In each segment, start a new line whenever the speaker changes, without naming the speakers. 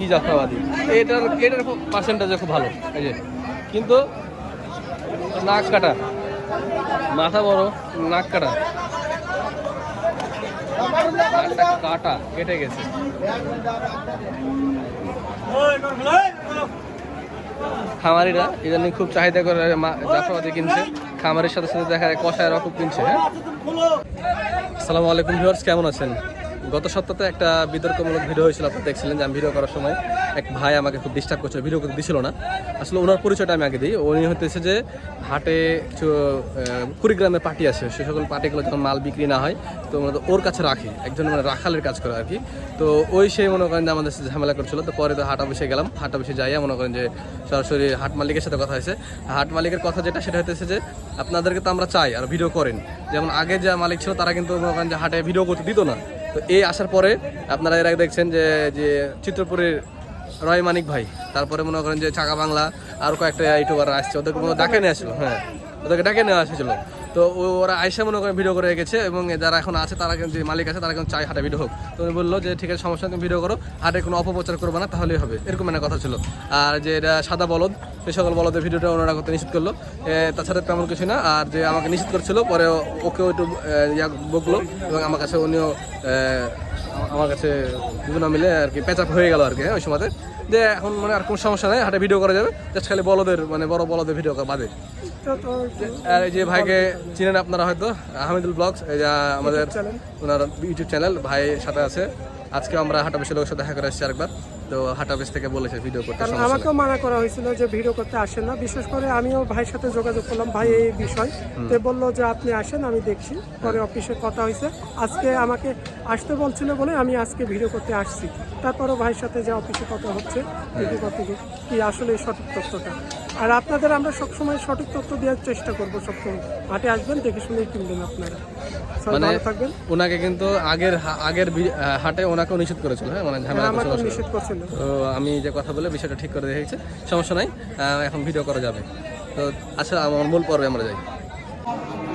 কি জাফরাবাদি এটার এটার পার্সেন্টেজ খুব ভালো, এই যে। কিন্তু নাক কাটা, মাথা বড়, নাক কাটা। নাকটা কাটা, কেটে গেছে। খামারিরা ইদানিং খুব চাহিদা করে জাফরাবাদি কিনছে। খামারের সাথে সাথে দেখা যায় কষায়রা খুব কিনছে হ্যাঁ? আসসালামু আলাইকুম ভিউয়ার্স, কেমন আছেন? গত সপ্তাহে একটা বিতর্কমূলক ভিডিও হয়েছিল আপনি দেখছিলেন যে আমি ভিডিও করার সময় এক ভাই আমাকে খুব ডিস্টার্ব করছিল ভিডিও করতে দিছিল না। আসলে ওনার পরিচয়টা আমি আগে দিই। উনি হতেছে যে হাটে কিছু কুড়িগ্রামের পার্টি আছে। সে সকল পার্টিগুলো যখন মাল বিক্রি না হয়, তো ওর কাছে রাখে। একজন মানে রাখালের কাজ করে আর কি তো ওই সেই মনে করেন যে আমাদের ঝামেলা করছিল। তো পরে তো হাট অফিসে গেলাম। হাট অফিসে যাইয়া মনে করেন যে সরাসরি হাট মালিকের সাথে কথা হয়েছে। হাট মালিকের কথা যেটা, সেটা হতেছে যে আপনাদেরকে তো আমরা চাই আর ভিডিও করেন। যেমন আগে যা মালিক ছিল, তারা কিন্তু মনে করেন যে হাটে ভিডিও করতে দিত না। তো এই আসার পরে আপনারা এর আগে দেখছেন যে যে চিত্রপুরের রয় মানিক ভাই, তারপরে মনে করেন যে চাকা বাংলা, আর কয়েকটা ইউটিউবার আসছে, ওদেরকে ডাকে নিয়ে আসলো হ্যাঁ ওদেরকে ডাকে নিয়ে এসেছিল তো ওরা আইসা মনে করেন ভিডিও করে রেখেছে এবং যারা এখন আছে, তারা কিন্তু যে মালিক আছে, তারা কিন্তু চাই হাটে ভিডিও হোক। তো উনি বলল যে, ঠিক আছে, সমস্যা ভিডিও করো। হাটে কোনো অপপ্রচার করবে না, তাহলেই হবে। এরকম একটা কথা ছিল। আর যে এটা সাদা বলদ, সে সকল বলদের ভিডিওটা ওনারা করতে নিষেধ করল। তাছাড়া তেমন কিছু না। আর যে আমাকে নিষেধ করছিল, পরে ওকেও একটু ইয়া বকলো এবং আমার কাছে উনিও আমার কাছে দুজন মিলে আর কি প্যাচাপ হয়ে গেল আর কি হ্যাঁ ওই সময়তে। যে এখন মানে আর কোনো সমস্যা নেই, হাটে ভিডিও করা যাবে। জাস্ট খালি বলদের মানে বড় বলদের ভিডিও বাদে। আর এই যে ভাইকে চিনেন আপনারা হয়তো আহমেদুল ব্লগস এই যে আমাদের ওনার ইউটিউব চ্যানেল ভাই সাথে আছে। আজকে আমরা হাট অফিসের লোকের সাথে দেখা করে এসেছি আরেকবার। তো হাট অফিস থেকে বলেছে ভিডিও করতে
কারণ আমাকেও মানা করা হয়েছিল যে ভিডিও করতে আসেন না। বিশেষ করে আমিও ভাইয়ের সাথে যোগাযোগ করলাম ভাই এই বিষয়। তো বলল যে আপনি আসেন আমি দেখছি। পরে অফিসে কথা হয়েছে। আজকে আমাকে আসতে বলছিল বলে আমি আজকে ভিডিও করতে আসছি। তারপরও ভাইয়ের সাথে যে অফিসে কথা হচ্ছে ভিডিও করতে গিয়ে কি আসলে সঠিক তথ্যটা? আর আপনাদের আমরা সবসময় সঠিক তথ্য দেওয়ার চেষ্টা করব সবসময়। হাটে আসবেন দেখে শুনেই কিনবেন আপনারা।
মানে
থাকবেন।
ওনাকে কিন্তু আগের আগের হাটে নিষেধ করেছিল হ্যাঁ? মানে ঝামেলা করেছিল
নিষেধ করছিল।
তো আমি যে কথা বলে বিষয়টা ঠিক করে দেখেছি সমস্যা নাই এখন ভিডিও করা যাবে। তো আচ্ছা আমার মূল পর্বে আমরা যাই।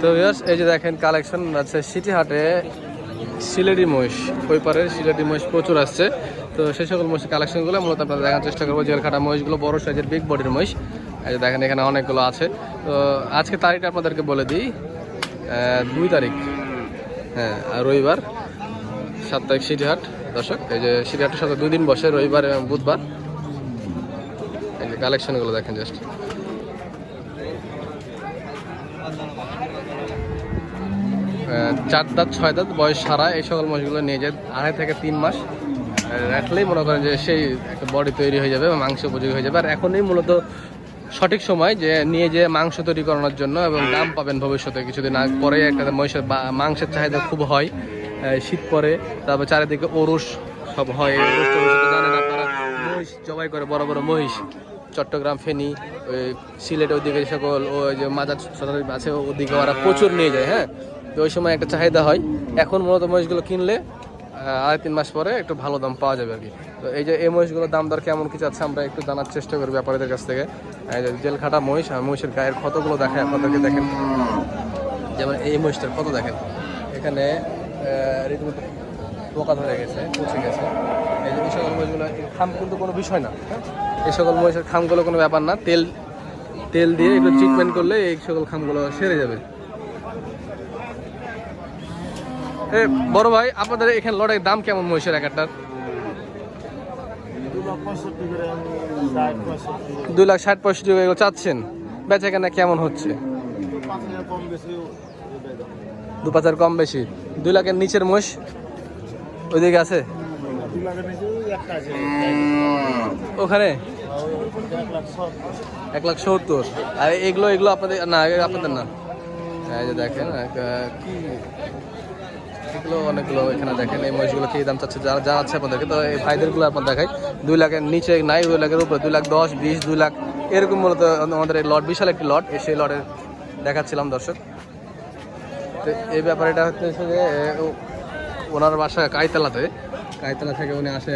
তো এই যে দেখেন কালেকশন আছে সিটি হাটে সিলেটি মহিষ ওই পারের সিলেটি মহিষ প্রচুর আসছে। তো সেই সকল মহিষের কালেকশনগুলো মূলত আপনারা দেখার চেষ্টা করব। জেলখাটা মহিষগুলো বড় সাইজের বিগ বডির মহিষ। এই যে দেখেন, এখানে অনেকগুলো আছে। তো আজকে তারিখটা আপনাদেরকে বলে দিই দুই তারিখ। হ্যাঁ আর রবিবার তারিখ সিটি হাট দর্শক। এই যে সিটিহাটের সাথে দুই দিন বসে, রবিবার এবং বুধবার। এই যে কালেকশনগুলো দেখেন জাস্ট চার দাঁত, ছয় দাঁত, বয়স সারা, এই সকল মাছগুলো নিয়ে যায় আড়াই থেকে তিন মাস। রাখলেই মনে করেন যে সেই একটা বডি তৈরি হয়ে যাবে, মাংস উপযোগী হয়ে যাবে। আর এখনই মূলত সঠিক সময় যে নিয়ে যে মাংস তৈরি করানোর জন্য এবং দাম পাবেন ভবিষ্যতে, কিছুদিন আগ পরে একটা মহিষের মাংসের চাহিদা খুব হয় শীত পরে, তারপর চারিদিকে ওরস সব হয় মহিষ জবাই করে, বড় বড় মহিষ, চট্টগ্রাম, ফেনি, ওই সিলেট ওইদিকে যে সকল, ওই যে মাজার আছে, ওদিকে ওরা প্রচুর নিয়ে যায় হ্যাঁ? তো ওই সময় একটা চাহিদা হয়। এখন মূলত মহিষগুলো কিনলে আড়াই তিন মাস পরে একটু ভালো দাম পাওয়া যাবে আর কি তো এই যে এই মহিষগুলোর দাম দর কেমন কিছু আছে আমরা একটু জানার চেষ্টা করি ব্যাপারীদের কাছ থেকে। এই যে জেল খাটা মহিষ আর মহিষের গায়ের ক্ষতগুলো দেখায় আপনাদেরকে দেখেন। যেমন এই মহিষটার ক্ষত দেখেন। এখানে রীতিমতো পোকা ধরে গেছে, পচে গেছে। এই যে এই সকল মহিষগুলো খাম কিন্তু কোনো বিষয় না হ্যাঁ? এই সকল মহিষের খামগুলো কোনো ব্যাপার না। তেল তেল দিয়ে একটু ট্রিটমেন্ট করলে এই সকল খামগুলো সেরে যাবে এ বড় ভাই, আপনাদের এখানে লড়াইয়ের দাম কেমন মহিষের এক একটার দুই লাখ ষাট পঁয়ষট্টি এগুলো চাচ্ছেন। বেচা কেনা কেমন হচ্ছে? দু পাঁচ হাজার কম বেশি। দুই লাখের নিচের মোষ ওইদিকে আছে? ওখানে? এক লাখ সত্তর। আর এগুলো এগুলো আপনাদের, না আপনাদের না। যে দেখেন কি এগুলো অনেকগুলো এখানে দেখেন, এই মহিষগুলো কি দাম চাচ্ছে যারা জানাচ্ছে আপনাদেরকে। তো এই ভাইদেরগুলো আপনার দেখাই, দুই লাখের নিচে নাই, দুই লাখের উপরে, দুই লাখ দশ, বিশ, দুই লাখ, এরকম মূলত আমাদের এই লট, বিশাল একটি লট সেই লটের দেখাচ্ছিলাম দর্শক। তো এই ব্যাপারটা হচ্ছে যে ওনার বাসা কাইতলাতে, কাইতলা থেকে উনি আসে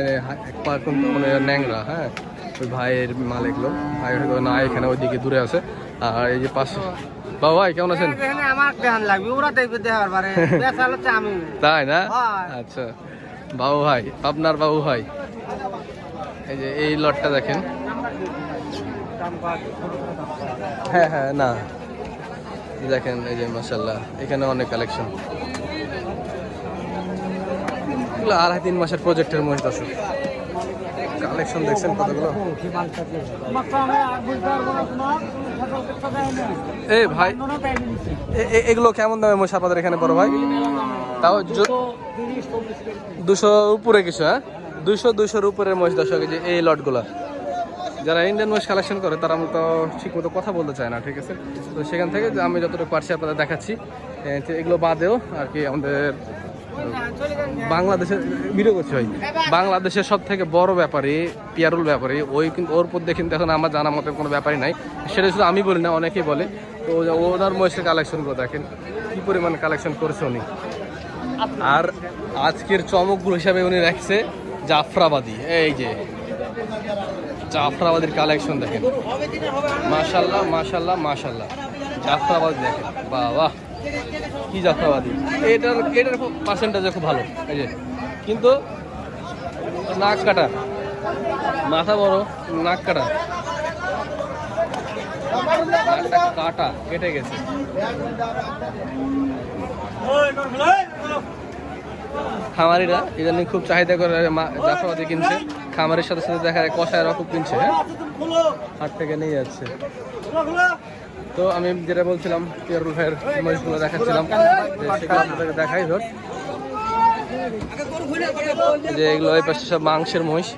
এক মানে ন্যাংরা হ্যাঁ? ওই ভাইয়ের মাল এগুলো ভাই হয়তো না এখানে ওইদিকে দূরে আছে। আর এই যে পাশে বাবা ভাই কেমন আছেন?
আমার ধ্যান লাগবে ওরা দেখবে দেওয়ার পারে আমি।
তাই না? আচ্ছা। বাবু ভাই আপনার বাবু ভাই। এই যে এই লটটা দেখেন। হ্যাঁ হ্যাঁ না। দেখেন এই যে মাসাল্লাহ এখানে অনেক কালেকশন। এগুলো আড়াই তিন মাসের প্রজেক্টের মহিষ দর্শক কালেকশন দেখছেন কতগুলো? ভাই, এ- এ- এগুলো কেমন দামে মহিষ আপনাদের এখানে বড় ভাই? তাও দুশো উপরে কিছু হ্যাঁ? দুশো, দুশোর উপরে মহিষ দর্শক যে এই লটগুলা। যারা ইন্ডিয়ান মহিষ কালেকশন করে, তারা মতো ঠিক মতো কথা বলতে চায় না, ঠিক আছে? তো সেখান থেকে আমি যতটুকু পারছি আপনাদের দেখাচ্ছি। তো এগুলো বাদেও আর কি আমাদের বাংলাদেশের ভিডিও করছি ভাই। বাংলাদেশের সব থেকে বড় ব্যাপারী, পিয়ারুল ব্যাপারী, ওই কিন্তু ওর মধ্যে কিন্তু এখন আমার জানা মতো কোনো ব্যাপারই নাই। সেটা শুধু আমি বলি না, অনেকেই বলে। তো ওনার মহিষের কালেকশনগুলো দেখেন, কী পরিমাণ কালেকশন করেছে উনি। আর আজকের চমকগুলো হিসাবে উনি রাখছে জাফরাবাদী। এই যে, জাফরাবাদের কালেকশন দেখেন। মাশাল্লাহ মাশাল্লাহ মাশাল্লাহ। জাফরাবাদ দেখেন। বাহ বাহ। কি জাফরাবাদী এটার এটার পার্সেন্টেজ খুব ভালো, এই যে। কিন্তু নাক কাটা, মাথা বড়, নাক কাটা। নাকটা কাটা, কেটে গেছে। খামারিরা ইদানিং খুব চাহিদা করে জাফরাবাদি কিনছে। খামারের সাথে সাথে দেখা যায় কষায়রা খুব কিনছে হ্যাঁ? হাট থেকে নিয়ে যাচ্ছে। তো আমি যেটা বলছিলাম পিয়ারুল ভাইয়ের মহিষগুলো দেখাচ্ছিলাম সেগুলো আপনাদেরকে দেখাই ধর। যে এগুলো এই পাশে সব মাংসের মহিষ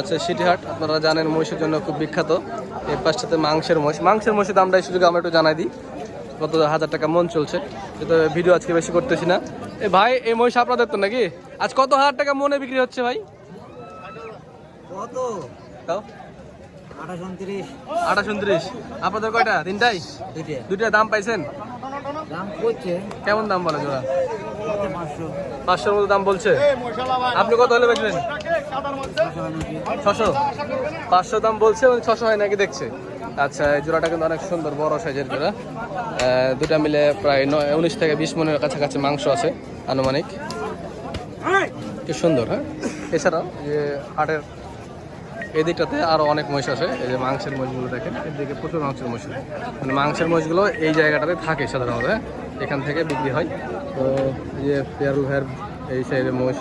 আছে সিটিহাট আপনারা জানেন মহিষের জন্য খুব বিখ্যাত। এই পাশটাতে মাংসের মহিষ। মাংসের মহিষের দামটা এই সুযোগে আমরা একটু জানাই দিই কত হাজার টাকা মন চলছে। কিন্তু ভিডিও আজকে বেশি করতেছি না। এ ভাই এই মহিষ আপনাদের তো নাকি? আজ কত হাজার টাকা মনে বিক্রি হচ্ছে ভাই?
কত? আঠাশ উনত্রিশ।
আপনাদের কয়টা? তিনটাই?
দুইটা।
দুইটা দাম পাইছেন? কেমন দাম বলে জোড়া? পাঁচশোর মতো দাম বলছে? আপনি কত হলে বেচবেন? ছশো। পাঁচশো দাম বলছে এবং ছশো হয় নাকি দেখছে? আচ্ছা এই জোড়াটা কিন্তু অনেক সুন্দর বড় সাইজের জোড়া। দুটা মিলে প্রায় নয় উনিশ থেকে বিশ মনের কাছাকাছি মাংস আছে আনুমানিক। কি সুন্দর হ্যাঁ? এছাড়াও যে হাটের এদিকটাতে আরও অনেক মহিষ আছে। এই যে মাংসের মহিষগুলো দেখেন এদিকে প্রচুর মাংসের মহিষ মানে মাংসের মহিষগুলো এই জায়গাটাতে থাকে সাধারণত এখান থেকে বিক্রি হয়। তো এই যে পেয়ারুল ভাইয়ের এই সাইডের মহিষ।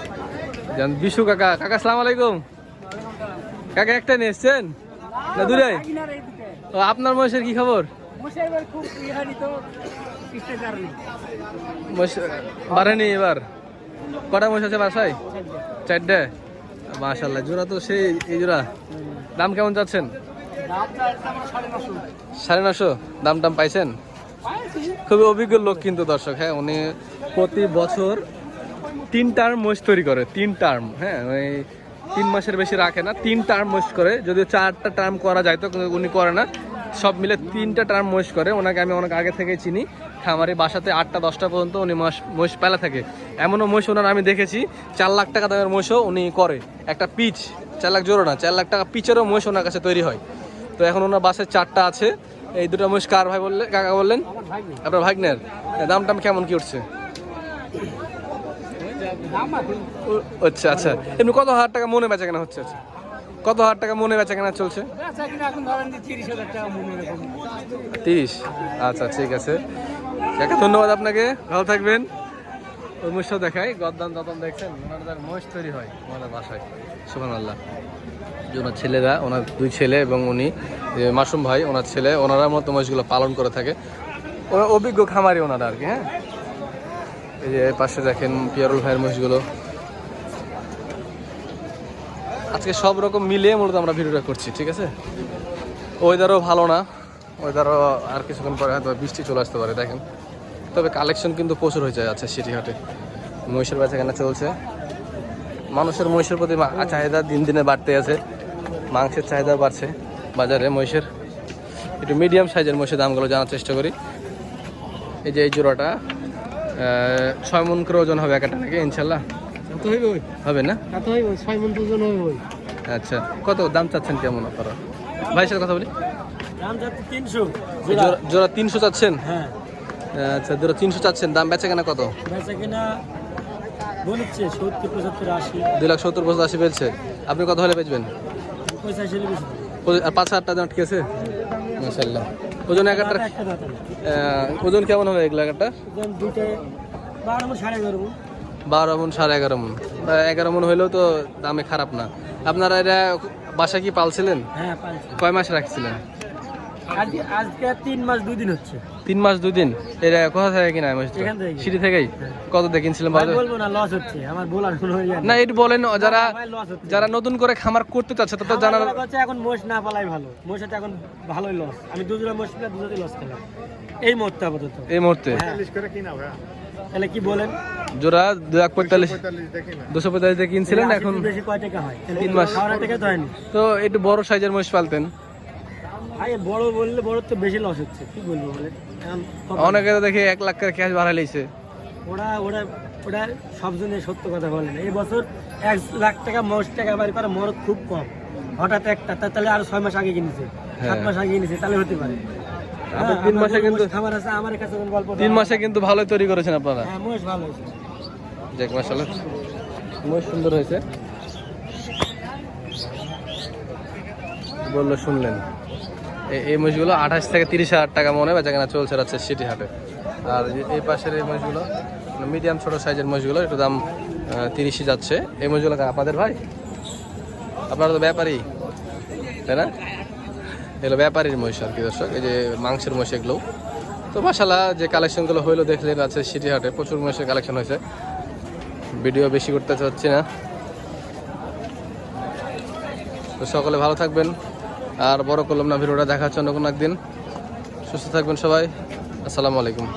যেমন বিশু কাকা কাকা সালাম আলাইকুম। কাকা একটা নিয়ে এসছেন? না দূরে ও, আপনার মহিষের কি খবর? বাড়েনি এবার। কটা মহিষ আছে বাসায়? চারটে? মাশাল্লাহ জোড়া তো সেই, এই জোড়া। দাম কেমন যাচ্ছেন সাড়ে নশো। দাম টাম পাইছেন? খুবই অভিজ্ঞ লোক কিন্তু দর্শক হ্যাঁ উনি প্রতি বছর তিন টার্ম মোষ তৈরি করে, তিন টার্ম হ্যাঁ ওই তিন মাসের বেশি রাখে না, তিন টার্ম মোষ করে যদি চারটা টার্ম করা যায় তো উনি করে না। সব মিলে তিনটা টার্ম মোষ করে। ওনাকে আমি অনেক আগে থেকে চিনি। খামারে বাসাতে আটটা, দশটা পর্যন্ত উনি মাস মহিষ পেলা থাকে। এমনও মহিষ ওনার আমি দেখেছি, চার লাখ টাকা দামের মহিষও উনি করে। একটা পিচ, চার লাখ জোড়ো না, চার লাখ টাকা পিচেরও মহিষ ওনার কাছে তৈরি হয়। তো এখন ওনার বাসে চারটা আছে। এই দুটো মহিষ কার ভাই বললেন কাকা বললেন? আপনার ভাগ্নের? দাম টাম কেমন কি উঠছে? আচ্ছা আচ্ছা। এমনি কত হাজার টাকা মনে বেচা কেনা হচ্ছে? আচ্ছা। কত হাজার টাকা মনে বেচা কেনা চলছে? তিরিশ আচ্ছা ঠিক আছে। কাকা ধন্যবাদ আপনাকে। ভালো থাকবেন। ওই মহিষটাও দেখাই। গদ্দাম দদম দেখছেন ওনার মহিষ তৈরি হয় ওনার বাসায়। সুমান আল্লাহ ওনার ছেলেরা ওনার দুই ছেলে এবং উনি যে মাসুম ভাই ওনার ছেলে ওনারা মতো মহিষগুলো পালন করে থাকে। ওনার অভিজ্ঞ খামারি ওনারা আর কি হ্যাঁ? এই যে পাশে দেখেন পিয়ারুল ভাইয়ের মহিষগুলো। আজকে সব রকম মিলিয়ে মূলত আমরা ভিডিওটা করছি, ঠিক আছে? ওয়েদারও ভালো না। ওয়েদারও আর কিছুক্ষণ পরে হয়তো বৃষ্টি চলে আসতে পারে, দেখেন। তবে কালেকশন কিন্তু প্রচুর হয়ে যায় আছে সিটি হাটে মহিষের বেচা কেনা চলছে। মানুষের মহিষের প্রতি চাহিদা দিন দিনে বাড়তে আছে। মাংসের চাহিদা বাড়ছে বাজারে মহিষের। একটু মিডিয়াম সাইজের মহিষের দামগুলো জানার চেষ্টা করি। এই যে এই জোড়াটা ছয় মন করে ওজন হবে একটা নাকি? ইনশাল্লাহ। হবে না? আচ্ছা কত দাম চাচ্ছেন কেমন আপনারা? ভাইয়ের সাথে কথা বলি।
তিনশো।
এই জোড়া- জোড়া তিনশো চাচ্ছেন?
হ্যাঁ।
আচ্ছা জোড়া তিনশো চাচ্ছেন দাম বেচা কেনা কত?
বেচা কিনা বলেছে সত্তর পঁচাত্তর আশি।
দুই লাখ সত্তর বছর আশি পেয়েছে আপনি কত হলে বেচবেন? ও- আর পাঁচ হাজারটা দাম ঠিক আছে মাসাল্লাহ ওজন একটা ওজন কেমন হবে এগুলো একটা?
দুইটা বারো সাড়ে এগারো মন।
বারো মন সাড়ে এগারো মন। এগারো মন হইলেও তো দামে খারাপ না। আপনারা এটা বাসা কি পালছিলেন?
হ্যাঁ
কয় মাস রাখছিলেন?
আজকে তিন মাস দুই দিন হচ্ছে।
তিন মাস দুই দিন? এটা কোথা থেকে কিনা এই
থেকে।
সিঁড়ি থেকেই? কত দিয়ে কিনছিলেন
বলব না লস হচ্ছে। আমার বলার কোনো ইয়ে
না একটু বলেন যারা। যারা নতুন করে খামার করতে চাচ্ছে তাদের জানার
হচ্ছে এখন মোষ না পালাই ভালো। এখন ভালোই লস আমি দুজোড়া মোষ দুজোড়াই লস এই মুহূর্তে আপাতত।
এই মুহূর্তে?
হ্যাঁ। তাহলে কি বলেন?
জোড়া দু লাখ পঁয়তাল্লিশ। দুশো পঁয়তাল্লিশ দিয়ে কিনছিলেন এখন
পিস বেশি কয় টাকা হয়?
তিন মাস।
তো
একটু বড় সাইজের মহিষ পালতেন।
বড় বললে বড় তো বেশি লস হচ্ছে। কি বলব বলে? এখন কপাল।
অনেকে তো দেখি এক লাখ করে ক্যাশ বাড়াই
ওরা ওরা ওরা সব জন্য সত্য কথা বলে না। এই বছর এক লাখ টাকা টাকা বাড়ি করে মরদ খুব কম। হঠাৎ একটা তাহলে আরও ছয় মাস আগে কিনেছে। সাত
হ্যাঁ।
মাস আগে কিনেছে তাহলে হতে পারে। হ্যাঁ,
তিন
আমার
মাসে কিন্তু
আমার কাছে গল্প
তিন মাসে কিন্তু ভালোই তৈরি করেছেন আপনারা।
হ্যাঁ ভালো হয়েছে।
যাক মাসাল্লাহ মহিষ সুন্দর হয়েছে। বলল শুনলেন। এই মহিষগুলো আঠাশ থেকে তিরিশ হাজার টাকা মনে হয় যেখানে চলছে রাখছে সিটি হাটে। আর এই- পাশের এই মহিষগুলো মিডিয়াম ছোট সাইজের মহিষগুলো একটু দাম তিরিশই যাচ্ছে। এই মহিষগুলো আপনাদের ভাই? আপনারা তো ব্যাপারী তাই না? এগুলো ব্যাপারীর মহিষ আর কি দর্শক। এই যে মাংসের মহিষ এগুলো। তো মাসাল্লাহ যে কালেকশনগুলো হইল দেখলেন আছে সিটি হাটে প্রচুর মহিষের কালেকশন হয়েছে। ভিডিও বেশি করতে চাচ্ছি না। তো সকলে ভালো থাকবেন। আর বড় করলাম না, ভিডিওটা দেখার জন্য কোনো একদিন। সুস্থ থাকবেন সবাই। আসসালামু আলাইকুম।